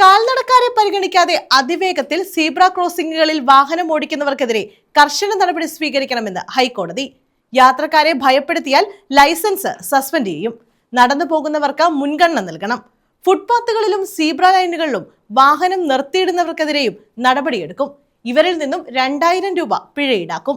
കാൽനടക്കാരെ പരിഗണിക്കാതെ അതിവേഗത്തിൽ സീബ്ര ക്രോസിംഗുകളിൽ വാഹനം ഓടിക്കുന്നവർക്കെതിരെ കർശന നടപടി സ്വീകരിക്കണമെന്ന് ഹൈക്കോടതി. യാത്രക്കാരെ ഭയപ്പെടുത്തിയാൽ ലൈസൻസ് സസ്പെൻഡ് ചെയ്യും. നടന്നു പോകുന്നവർക്ക് മുൻഗണന നൽകണം. ഫുട്പാത്തുകളിലും സീബ്ര ലൈനുകളിലും വാഹനം നിർത്തിയിടുന്നവർക്കെതിരെയും നടപടിയെടുക്കും. ഇവരിൽ നിന്നും രണ്ടായിരം രൂപ പിഴ ഈടാക്കും.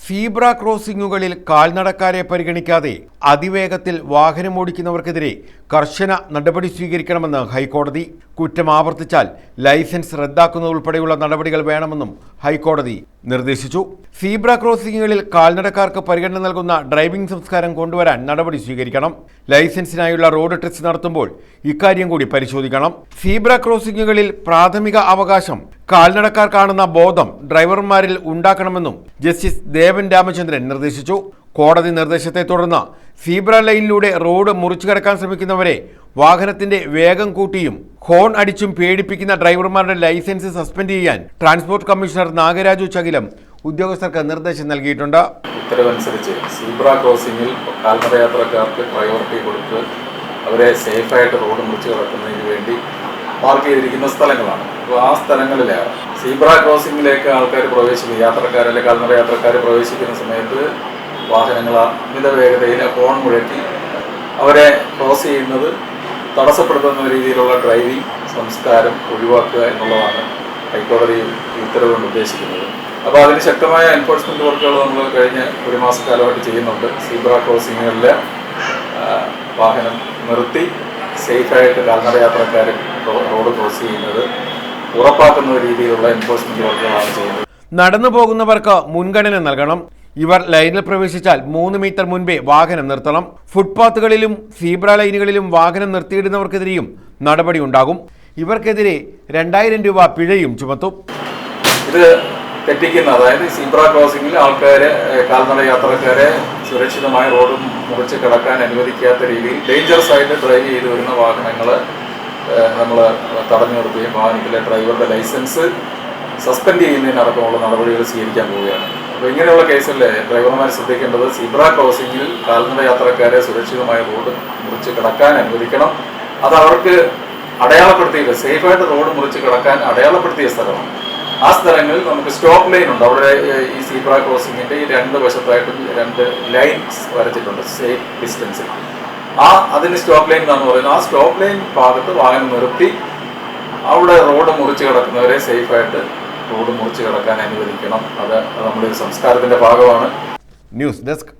സീബ്ര ക്രോസിംഗുകളിൽ കാൽനടക്കാരെ പരിഗണിക്കാതെ അതിവേഗത്തിൽ വാഹനമോടിക്കുന്നവർക്കെതിരെ കർശന നടപടി സ്വീകരിക്കണമെന്ന് ഹൈക്കോടതി കുറ്റം ആവർത്തിച്ചാൽ ലൈസൻസ് റദ്ദാക്കുന്നതുൾപ്പെടെയുള്ള നടപടികൾ വേണമെന്നും ഹൈക്കോടതി നിർദ്ദേശിച്ചു. സീബ്ര ക്രോസിംഗുകളിൽ കാൽനടക്കാർക്ക് പരിഗണന നൽകുന്ന ഡ്രൈവിംഗ് സംസ്കാരം കൊണ്ടുവരാൻ നടപടി സ്വീകരിക്കണം. ലൈസൻസിനായുള്ള റോഡ് ടെസ്റ്റ് നടത്തുമ്പോൾ ഇക്കാര്യം കൂടി പരിശോധിക്കണം. സീബ്ര ക്രോസിംഗുകളിൽ പ്രാഥമിക അവകാശം കാൽനടക്കാർ കാണുന്ന ബോധം ഡ്രൈവർമാരിൽ ഉണ്ടാക്കണമെന്നും ജസ്റ്റിസ് ദേവൻ രാമചന്ദ്രൻ നിർദ്ദേശിച്ചു. കോടതി നിർദ്ദേശത്തെ തുടർന്ന് സീബ്ര ലൈനിലൂടെ റോഡ് മുറിച്ചു കടക്കാൻ ശ്രമിക്കുന്നവരെ വാഹനത്തിന്റെ വേഗം കൂട്ടിയും ഹോൺ അടിച്ചും പേടിപ്പിക്കുന്ന ഡ്രൈവർമാരുടെ ലൈസൻസ് സസ്പെൻഡ് ചെയ്യാൻ ട്രാൻസ്പോർട്ട് കമ്മീഷണർ നാഗരാജു ചകിലം ഉദ്യോഗസ്ഥർക്ക് നിർദ്ദേശം നൽകിയിട്ടുണ്ട്. ഉത്തരവനുസരിച്ച് സീബ്ര ക്രോസിംഗിൽ കാൽനട യാത്രക്കാർക്ക് പ്രയോറിറ്റി കൊടുത്ത് അവരെ സേഫായിട്ട് റോഡ് മുറിച്ച് കടക്കുന്നതിന് വേണ്ടി പാർക്ക് ചെയ്തിരിക്കുന്ന സ്ഥലങ്ങളാണ്. അപ്പോൾ ആ സ്ഥലങ്ങളിൽ സീബ്ര ക്രോസിംഗിലേക്ക് ആൾക്കാർ പ്രവേശിക്കും. യാത്രക്കാർ അല്ലെങ്കിൽ കാൽനട യാത്രക്കാർ പ്രവേശിക്കുന്ന സമയത്ത് വാഹനങ്ങൾ അമിത വേഗതയിൽ ഹോൺ മുഴക്കി അവരെ ക്രോസ് ചെയ്യുന്നത് തടസ്സപ്പെടുത്തുന്ന രീതിയിലുള്ള ഡ്രൈവിംഗ് സംസ്കാരം ഒഴിവാക്കുക എന്നുള്ളതാണ് ഹൈക്കോടതി ഉത്തരവ് കൊണ്ട് ഉദ്ദേശിക്കുന്നത്. അപ്പോൾ അതിന് ശക്തമായ എൻഫോഴ്സ്മെന്റ് വർക്കുകൾ നമ്മൾ കഴിഞ്ഞ ഒരു മാസക്കാലമായിട്ട് ചെയ്യുന്നുണ്ട്. സീബ്ര ക്രോസിങ്ങുകളിൽ വാഹനം നിർത്തി സേഫായിട്ട് കാൽനട യാത്രക്കാർ റോഡ് ക്രോസ് ചെയ്യുന്നത് ഉറപ്പാക്കുന്ന രീതിയിലുള്ള എൻഫോഴ്സ്മെന്റ് വർക്കുകളാണ് ചെയ്യുന്നത്. നടന്നു പോകുന്നവർക്ക് മുൻഗണന നൽകണം. ഇവർ ലൈനിൽ പ്രവേശിച്ചാൽ മൂന്ന് മീറ്റർ മുൻപേ വാഹനം നിർത്തണം. ഫുട്പാത്തുകളിലും സീബ്ര ലൈനുകളിലും വാഹനം നിർത്തിയിടുന്നവർക്കെതിരെയും നടപടി ഉണ്ടാകും. ഇവർക്കെതിരെ രണ്ടായിരം രൂപ പിഴയും ചുമത്തും. ഇത് തെറ്റിക്കുന്ന അതായത് സീബ്ര ക്രോസിംഗിൽ ആൾക്കാരെ കാൽനട യാത്രക്കാരെ സുരക്ഷിതമായ റോഡ് മുറിച്ച് കിടക്കാൻ അനുവദിക്കാത്ത രീതിയിൽ ഡേഞ്ചറസ് ആയിട്ട് ഡ്രൈവ് ചെയ്ത് വരുന്ന വാഹനങ്ങൾ നമ്മൾ തടഞ്ഞു നിർത്തുകയും വാഹനത്തിലെ ഡ്രൈവറുടെ ലൈസൻസ് സസ്പെൻഡ് ചെയ്യുന്നതിനടക്കമുള്ള നടപടികൾ സ്വീകരിക്കാൻ പോവുകയാണ്. അപ്പോൾ ഇങ്ങനെയുള്ള കേസിൽ ഡ്രൈവർമാർ ശ്രദ്ധിക്കേണ്ടത് സിബ്ര ക്രോസിംഗിൽ കാൽനട യാത്രക്കാരെ സുരക്ഷിതമായ റോഡ് മുറിച്ച് കിടക്കാൻ അനുവദിക്കണം. അത് അവർക്ക് അടയാളപ്പെടുത്തിയില്ല സേഫായിട്ട് റോഡ് മുറിച്ച് കിടക്കാൻ അടയാളപ്പെടുത്തിയ സ്ഥലമാണ്. ആ സ്ഥലങ്ങളിൽ നമുക്ക് സ്റ്റോപ്പ് ലൈൻ ഉണ്ട്. അവിടെ ഈ സീബ്ര ക്രോസിംഗിന്റെ ഈ രണ്ട് വശത്തായിട്ടും രണ്ട് ലൈൻസ് വരച്ചിട്ടുണ്ട് സേഫ് ഡിസ്റ്റൻസിൽ. ആ അതിന് സ്റ്റോപ്പ് ലൈൻ എന്നാണ് പറയുന്നത് ആ സ്റ്റോപ്പ് ലൈൻ ഭാഗത്ത് വാഹനം നിർത്തി. അവിടെ റോഡ് മുറിച്ച് കിടക്കുന്നവരെ സേഫായിട്ട് റോഡ് മുറിച്ച് കിടക്കാൻ അനുവദിക്കണം. അത് നമ്മുടെ സംസ്കാരത്തിന്റെ ഭാഗമാണ്. News desk